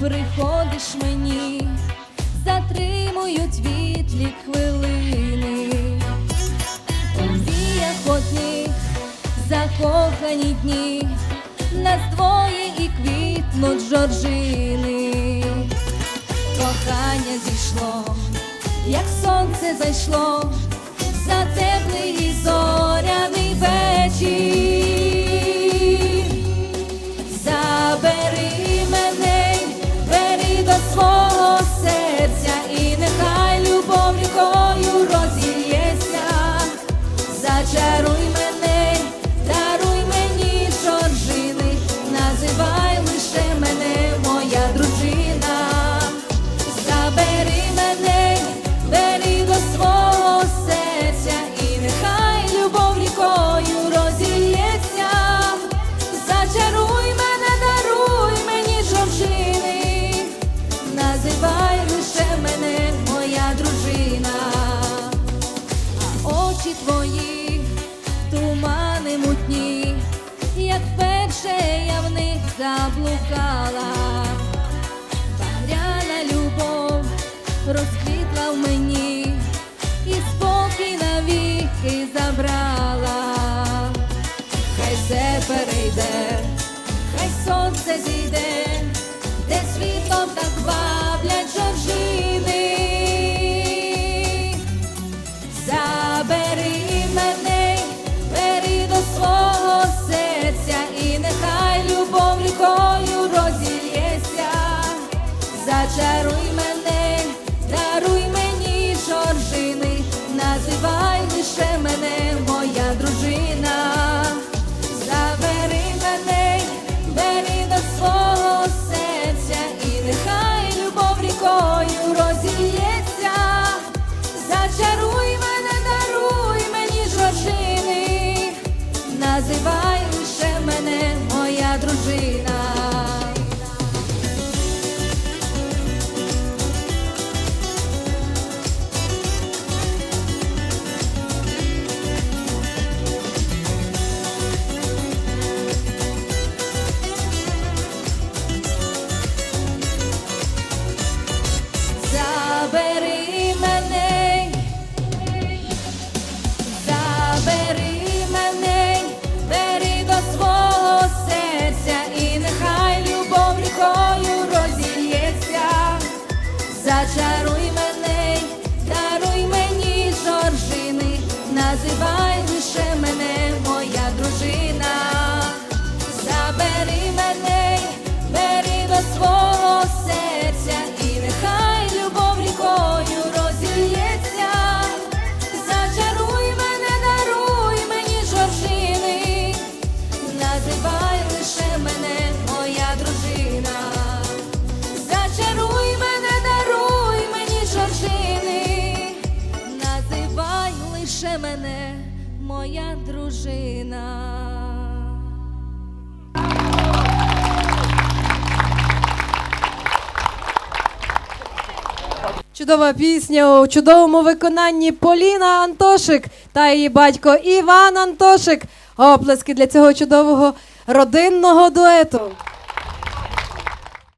приходиш мені, затримують відлік хвилини. У віях одних закохані дні, нас двоє і квітнуть жоржини. Кохання зійшло, як сонце зайшло, розквітла в мені і спокій навіки забрала. Хай все перейде, хай сонце зійде, де світлом так баблять жоржини. Забери мене, бери до свого серця, і нехай любов рікою розілється. Зачаруй мене, дружина. Зачаруй мене, мене моя дружина. Чудова пісня у чудовому виконанні Поліна Антошик та її батько Іван Антошик. Оплески для цього чудового родинного дуету.